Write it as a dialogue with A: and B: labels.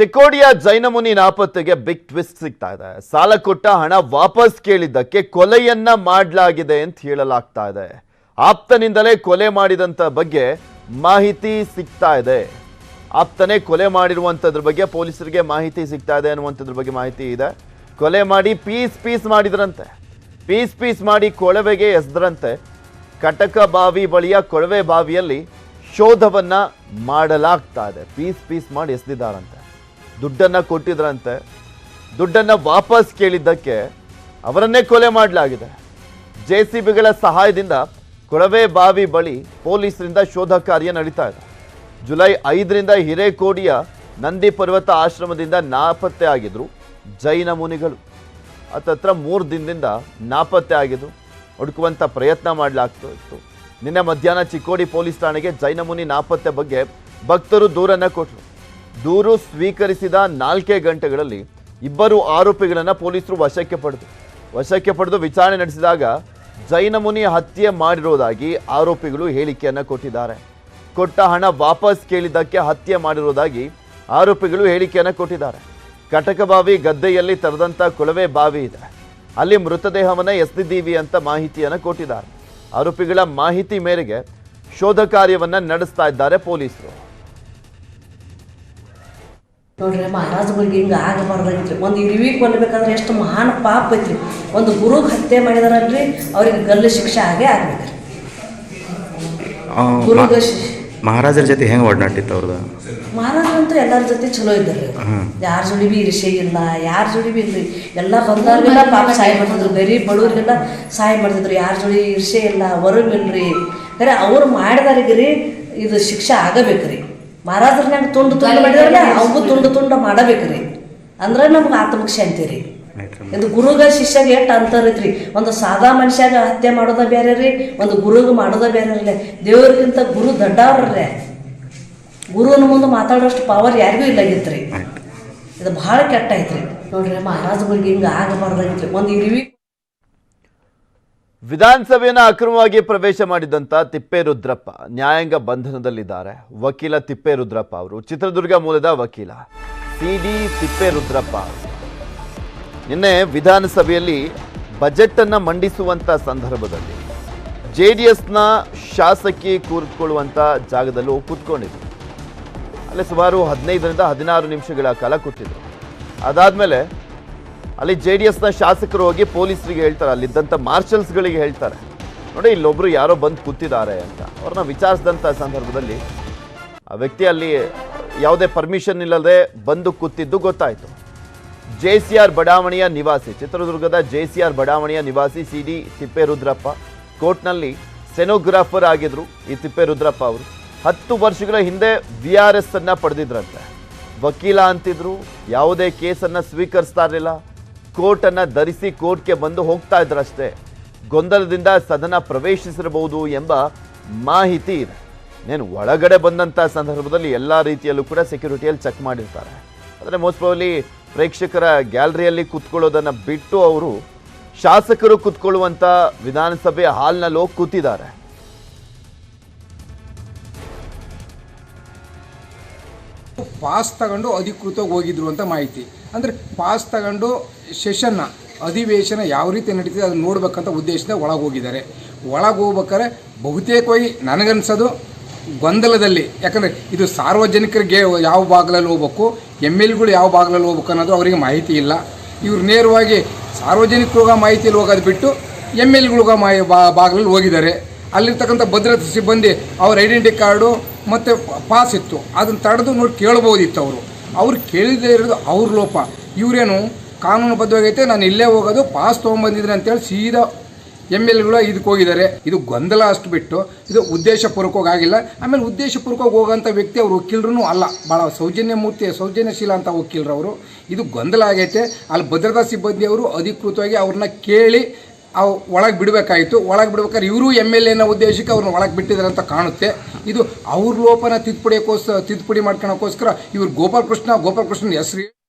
A: ಚಿಕ್ಕೋಡಿಯ ಜೈನಮುನಿ ನಾಪತ್ತೆಗೆ big twist ಸಿಗ್ತಾ ಇದೆ. ಸಾಲ ಕೊಟ್ಟ ಹಣ ವಾಪಸ್ ಕೇಳಿದ್ದಕ್ಕೆ ಕೊಲೆಯನ್ನ ಮಾಡಲಾಗಿದೆ ಅಂತ ಹೇಳಲಾಗ್ತಾ ಇದೆ. ಆಪ್ತನಿಂದಲೇ ಕೊಲೆ ಮಾಡಿದಂತ ಬಗ್ಗೆ ಮಾಹಿತಿ ಸಿಗ್ತಾ ಇದೆ. ಆಪ್ತನೇ ಕೊಲೆ ಮಾಡಿರುವಂಥದ್ರ ಬಗ್ಗೆ ಪೊಲೀಸರಿಗೆ ಮಾಹಿತಿ ಸಿಗ್ತಾ ಇದೆ ಅನ್ನುವಂಥದ್ರ ಬಗ್ಗೆ ಮಾಹಿತಿ ಇದೆ. ಕೊಲೆ ಮಾಡಿ ಪೀಸ್ ಪೀಸ್ ಮಾಡಿದ್ರಂತೆ. ಪೀಸ್ ಪೀಸ್ ಮಾಡಿ ಕೊಳವೆಗೆ ಎಸ್ದ್ರಂತೆ. ಕಟಕ ಬಾವಿ ಬಳಿಯ ಕೊಳವೆ ಬಾವಿಯಲ್ಲಿ ಶೋಧವನ್ನ ಮಾಡಲಾಗ್ತಾ ಇದೆ. ಪೀಸ್ ಪೀಸ್ ಮಾಡಿ ಎಸ್ದಿದ್ದಾರಂತೆ. ದುಡ್ಡನ್ನ ಕೊಟ್ಟಿದ್ರಂತೆ, ದುಡ್ಡನ್ನ ವಾಪಸ್ ಕೇಳಿದ್ದಕ್ಕೆ ಅವರನ್ನೇ ಕೊಲೆ ಮಾಡಲಾಗಿದೆ. ಜೆ ಸಿ ಬಿಗಳ ಸಹಾಯದಿಂದ ಕೊಳವೆ ಬಾವಿ ಬಳಿ ಪೊಲೀಸರಿಂದ ಶೋಧ ಕಾರ್ಯ ನಡೀತಾ ಇದೆ. ಜುಲೈ ಐದರಿಂದ ಹಿರೇಕೋಡಿಯ ನಂದಿ ಪರ್ವತ ಆಶ್ರಮದಿಂದ ನಾಪತ್ತೆ ಆಗಿದ್ರು ಜೈನ ಮುನಿಗಳು. ಹತ್ತತ್ರ ಮೂರು ದಿನದಿಂದ ನಾಪತ್ತೆ ಆಗಿದ್ರು ಹುಡುಕುವಂಥ ಪ್ರಯತ್ನ ಮಾಡಲಾಗ್ತಾ ಇತ್ತು. ನಿನ್ನೆ ಮಧ್ಯಾಹ್ನ ಚಿಕ್ಕೋಡಿ ಪೊಲೀಸ್ ಠಾಣೆಗೆ ಜೈನ ಮುನಿ ನಾಪತ್ತೆ ಬಗ್ಗೆ ಭಕ್ತರು ದೂರನ್ನ ಕೊಟ್ಟರು ದೂರು ಸ್ವೀಕರಿಸಿದ ನಾಲ್ಕೇ ಗಂಟೆಗಳಲ್ಲಿ ಇಬ್ಬರು ಆರೋಪಿಗಳನ್ನು ಪೊಲೀಸರು ವಶಕ್ಕೆ ಪಡೆದು ವಶಕ್ಕೆ ಪಡೆದು ವಿಚಾರಣೆ ನಡೆಸಿದಾಗ ಜೈನಮುನಿ ಹತ್ಯೆ ಮಾಡಿರೋದಾಗಿ ಆರೋಪಿಗಳು ಹೇಳಿಕೆಯನ್ನು ಕೊಟ್ಟಿದ್ದಾರೆ. ಕೊಟ್ಟ ಹಣ ವಾಪಸ್ ಕೇಳಿದ್ದಕ್ಕೆ ಹತ್ಯೆ ಮಾಡಿರೋದಾಗಿ ಆರೋಪಿಗಳು ಹೇಳಿಕೆಯನ್ನು ಕೊಟ್ಟಿದ್ದಾರೆ. ಕಟಕಬಾವಿ ಗದ್ದೆಯಲ್ಲಿ ತೆರೆದಂಥ ಕೊಳವೆ ಬಾವಿ ಇದೆ. ಅಲ್ಲಿ ಮೃತದೇಹವನ್ನು ಎಸ್ದಿದ್ದೀವಿ ಅಂತ ಮಾಹಿತಿಯನ್ನು ಕೊಟ್ಟಿದ್ದಾರೆ. ಆರೋಪಿಗಳ ಮಾಹಿತಿ ಮೇರೆಗೆ ಶೋಧ ಕಾರ್ಯವನ್ನು ನಡೆಸ್ತಾ ಇದ್ದಾರೆ ಪೊಲೀಸರು.
B: ನೋಡ್ರಿ ಮಹಾರಾಜಗಳಿಗೆ ಹಿಂಗೆ ಆಗಬಾರ್ದಾಗಿತ್ರಿ. ಒಂದು ಇರಿವಿ ಕೊಲ್ಲಬೇಕಾದ್ರೆ ಎಷ್ಟು ಮಹಾನ್ ಪಾಪ ಐತ್ರಿ. ಒಂದು ಗುರು ಹತ್ಯೆ ಮಾಡಿದಾರಲ್ರಿ ಅವ್ರಿಗೆ ಗಲ್ಲು ಶಿಕ್ಷೆ ಆಗೇ ಆಗ್ಬೇಕ್ರಿ ಗುರುಗ
C: ಮಹಾರಾಜರ ಜೊತೆ ಹೆಂಗೆ ಒಡನಾಟಿತ್ತು ಅವ್ರದ್ದು
B: ಮಹಾರಾಜರಂತೂ ಎಲ್ಲರ ಜೊತೆ ಚಲೋ ಇದ್ದಾರೆ. ಯಾರ ಜೋಡಿ ಬಿ ಇರಿಷೆ ಇಲ್ಲ ಯಾರ ಜೋಡಿ ಬಿ ಇಲ್ರಿ. ಎಲ್ಲ ಬಂದವ್ರಿಗೆಲ್ಲ ಪಾಪ ಸಹಾಯ ಮಾಡ್ತಿದ್ರು. ಗರೀಬ್ ಬಡವ್ರಿಗೆಲ್ಲ ಸಹಾಯ ಮಾಡ್ತಿದ್ರು. ಯಾರ ಜೋಡಿ ಇರ್ಷೆ ಇಲ್ಲ ಹೊರಗಿಲ್ರಿ ಖರೆ ಅವ್ರು ಮಾಡಿದಾರಿಗೆ ರೀ ಇದು ಶಿಕ್ಷೆ ಆಗಬೇಕ್ರಿ. ಮಹಾರಾಜರ್ನಾಗ ತುಂಡು ತುಂಡು ಮಾಡಿದ್ರಲ್ಲ ಅವು ತುಂಡು ತುಂಡು ಮಾಡಬೇಕ್ರಿ. ಅಂದ್ರೆ ನಮ್ಗೆ ಆತ್ಮಕ್ಕೆ ಶಾಂತಿ ರೀ. ಇದು ಗುರುಗ ಶಿಷ್ಯಾಗ ಎಷ್ಟು ಅಂತರ ಐತ್ರಿ. ಒಂದು ಸಾದಾ ಮನುಷ್ಯಾಗ ಹತ್ಯೆ ಮಾಡೋದ ಬೇರೆ ರೀ ಒಂದು ಗುರುಗ ಮಾಡೋದ ಬೇರೆ ರೀ. ದೇವ್ರಿಗಿಂತ ಗುರು ದೊಡ್ಡವ್ರೇ ಗುರುನ ಮುಂದೆ ಮಾತಾಡೋಷ್ಟು ಪವರ್ ಯಾರಿಗೂ ಇಲ್ಲಾಗಿತ್ತು ರೀ ಇದು ಭಾಳ ಕೆಟ್ಟ ಐತ್ರಿ. ನೋಡ್ರಿ ಮಹಾರಾಜಗಳಿಗೆ ಹಿಂಗೆ ಆಗಬಾರ್ದಾಗಿತ್ರಿ. ಒಂದು ಇರುವಿ
A: ವಿಧಾನಸಭೆಯನ್ನ ಅಕ್ರಮವಾಗಿ ಪ್ರವೇಶ ಮಾಡಿದಂತ ತಿಪ್ಪೇರುದ್ರಪ್ಪ ನ್ಯಾಯಾಂಗ ಬಂಧನದಲ್ಲಿದ್ದಾರೆ. ವಕೀಲ ತಿಪ್ಪೇರುದ್ರಪ್ಪ ಅವರು, ಚಿತ್ರದುರ್ಗ ಮೂಲದ ವಕೀಲ ಸಿ ಡಿ ತಿಪ್ಪೇರುದ್ರಪ್ಪ. ನಿನ್ನೆ ವಿಧಾನಸಭೆಯಲ್ಲಿ ಬಜೆಟ್ ಮಂಡಿಸುವಂಥ ಸಂದರ್ಭದಲ್ಲಿ ಜೆ ಡಿ ಎಸ್ನ ಶಾಸಕಿ ಕೂತ್ಕೊಳ್ಳುವಂಥ ಜಾಗದಲ್ಲೂ ಕೂತ್ಕೊಂಡಿದ್ರು. ಅಲ್ಲಿ ಸುಮಾರು ಹದಿನೈದರಿಂದ ಹದಿನಾರು ನಿಮಿಷಗಳ ಕಾಲ ಕೂತಿದ್ರು. ಅದಾದ್ಮೇಲೆ ಅಲ್ಲಿ ಜೆ ಡಿ ಎಸ್ನ ಶಾಸಕರು ಹೋಗಿ ಪೊಲೀಸರಿಗೆ ಹೇಳ್ತಾರೆ, ಅಲ್ಲಿದ್ದಂಥ ಮಾರ್ಷಲ್ಸ್ಗಳಿಗೆ ಹೇಳ್ತಾರೆ. ನೋಡಿ, ಇಲ್ಲೊಬ್ರು ಯಾರೋ ಬಂದು ಕೂತಿದ್ದಾರೆ ಅಂತ. ಅವ್ರನ್ನ ವಿಚಾರಿಸಿದಂಥ ಸಂದರ್ಭದಲ್ಲಿ ಆ ವ್ಯಕ್ತಿ ಅಲ್ಲಿ ಯಾವುದೇ ಪರ್ಮಿಷನ್ ಇಲ್ಲದೆ ಬಂದು ಕೂತಿದ್ದು ಗೊತ್ತಾಯಿತು. ಜೆ ಸಿ ಆರ್ ಬಡಾವಣೆಯ ನಿವಾಸಿ, ಚಿತ್ರದುರ್ಗದ ಜೆ ಸಿ ಆರ್ ಬಡಾವಣೆಯ ನಿವಾಸಿ ಸಿ ಡಿ ತಿಪ್ಪೇರುದ್ರಪ್ಪ. ಕೋರ್ಟ್ನಲ್ಲಿ ಸೆನೋಗ್ರಾಫರ್ ಆಗಿದ್ರು ಈ ತಿಪ್ಪೇರುದ್ರಪ್ಪ ಅವರು. ಹತ್ತು ವರ್ಷಗಳ ಹಿಂದೆ ವಿ ಆರ್ ಎಸ್ ಅನ್ನ ಪಡೆದಿದ್ರಂತೆ. ವಕೀಲ ಅಂತಿದ್ರು, ಯಾವುದೇ ಕೇಸನ್ನು ಸ್ವೀಕರಿಸ್ತಾ ಇರಲಿಲ್ಲ. ಕೋರ್ಟನ್ನು ಧರಿಸಿ ಕೋರ್ಟ್ಗೆ ಬಂದು ಹೋಗ್ತಾ ಇದ್ರಷ್ಟೇ. ಗೊಂದಲದಿಂದ ಸದನ ಪ್ರವೇಶಿಸಿರಬಹುದು ಎಂಬ ಮಾಹಿತಿ ಇದೆ. ನೇನು ಒಳಗಡೆ ಬಂದಂಥ ಸಂದರ್ಭದಲ್ಲಿ ಎಲ್ಲ ರೀತಿಯಲ್ಲೂ ಕೂಡ ಸೆಕ್ಯೂರಿಟಿಯಲ್ಲಿ ಚೆಕ್ ಮಾಡಿರ್ತಾರೆ. ಆದರೆ ಮೋಸ್ಟ್ ಪ್ರೇಕ್ಷಕರ ಗ್ಯಾಲರಿಯಲ್ಲಿ ಕೂತ್ಕೊಳ್ಳೋದನ್ನು ಬಿಟ್ಟು ಅವರು ಶಾಸಕರು ಕೂತ್ಕೊಳ್ಳುವಂಥ ವಿಧಾನಸಭೆ ಹಾಲ್ನಲ್ಲಿ ಹೋಗಿ ಕೂತಿದ್ದಾರೆ.
D: ಪಾಸ್ ತಗೊಂಡು ಅಧಿಕೃತವಾಗಿ ಹೋಗಿದ್ರು ಅಂತ ಮಾಹಿತಿ. ಅಂದರೆ ಪಾಸ್ ತಗೊಂಡು ಸೆಷನ್ನ ಅಧಿವೇಶನ ಯಾವ ರೀತಿ ನಡೀತಿದೆ ಅದನ್ನು ನೋಡ್ಬೇಕಂತ ಉದ್ದೇಶದಿಂದ ಒಳಗೆ ಹೋಗಿದ್ದಾರೆ. ಒಳಗೆ ಹೋಗ್ಬೇಕಾದ್ರೆ ಬಹುತೇಕವಾಗಿ ನನಗನ್ಸೋದು ಗೊಂದಲದಲ್ಲಿ. ಯಾಕಂದರೆ ಇದು ಸಾರ್ವಜನಿಕರಿಗೆ ಯಾವ ಭಾಗದಲ್ಲಿ ಹೋಗ್ಬೇಕು ಎಂ ಎಲ್ಗಳು ಯಾವ ಭಾಗದಲ್ಲಿ ಹೋಗ್ಬೇಕು ಅನ್ನೋದು ಅವರಿಗೆ ಮಾಹಿತಿ ಇಲ್ಲ. ಇವರು ನೇರವಾಗಿ ಸಾರ್ವಜನಿಕರಿಗೂ ಮಾಹಿತಿಯಲ್ಲಿ ಹೋಗೋದು ಬಿಟ್ಟು ಎಂ ಎಲ್ಗಳಿಗ ಮಾಹಿ ಭಾಗದಲ್ಲಿ ಹೋಗಿದ್ದಾರೆ. ಅಲ್ಲಿರ್ತಕ್ಕಂಥ ಭದ್ರತಾ ಸಿಬ್ಬಂದಿ ಅವ್ರ ಐಡೆಂಟಿ ಕಾರ್ಡು ಮತ್ತು ಪಾಸ್ ಇತ್ತು. ಅದನ್ನು ತಡೆದು ನೋಡಿ ಕೇಳ್ಬೋದಿತ್ತು ಅವರು. ಅವ್ರು ಕೇಳಿದೇ ಇರೋದು ಅವ್ರ ಲೋಪ. ಇವರೇನು ಕಾನೂನುಬದ್ಧವಾಗೈತೆ, ನಾನು ಇಲ್ಲೇ ಹೋಗೋದು, ಪಾಸ್ ತೊಗೊಂಬಂದಿದ್ದೀನಿ ಅಂತೇಳಿ ಸೀದಾ ಎಂ ಎಲ್ ಎಗಳು ಇದಕ್ಕೆ ಹೋಗಿದ್ದಾರೆ. ಇದು ಗೊಂದಲ ಅಷ್ಟು ಬಿಟ್ಟು, ಇದು ಉದ್ದೇಶಪೂರ್ವಕವಾಗಿ ಆಗಿಲ್ಲ. ಆಮೇಲೆ ಉದ್ದೇಶಪೂರ್ವಕವಾಗಿ ಹೋಗೋಂಥ ವ್ಯಕ್ತಿ ಅವ್ರು ವಕೀಲರೂ ಅಲ್ಲ. ಭಾಳ ಸೌಜನ್ಯ ಮೂರ್ತಿ ಸೌಜನ್ಯಶೀಲ ಅಂತ ವಕೀಲರು ಅವರು. ಇದು ಗೊಂದಲ ಆಗೈತೆ. ಅಲ್ಲಿ ಭದ್ರತಾ ಸಿಬ್ಬಂದಿಯವರು ಅಧಿಕೃತವಾಗಿ ಅವ್ರನ್ನ ಕೇಳಿ ಅವು ಒಳಗೆ ಬಿಡಬೇಕಾಯಿತು. ಒಳಗೆ ಬಿಡ್ಬೇಕಾದ್ರೆ ಇವರು ಎಂ ಎಲ್ ಎನ ಉದ್ದೇಶಕ್ಕೆ ಅವ್ರನ್ನ ಒಳಗೆ ಬಿಟ್ಟಿದ್ದಾರೆ ಅಂತ ಕಾಣುತ್ತೆ. ಇದು ಅವ್ರ ಲೋಪನ ತಿದ್ದುಪಡಿಯೋಕ್ಕೋಸ್ಕರ ತಿದ್ದುಪಡಿ ಮಾಡ್ಕೊಳ್ಳೋಕ್ಕೋಸ್ಕರ ಇವ್ರು ಗೋಪಾಲಕೃಷ್ಣ, ಗೋಪಾಲಕೃಷ್ಣನ ಗೋಪಾಲ್ ಕೃಷ್ಣನ ಹೆಸರು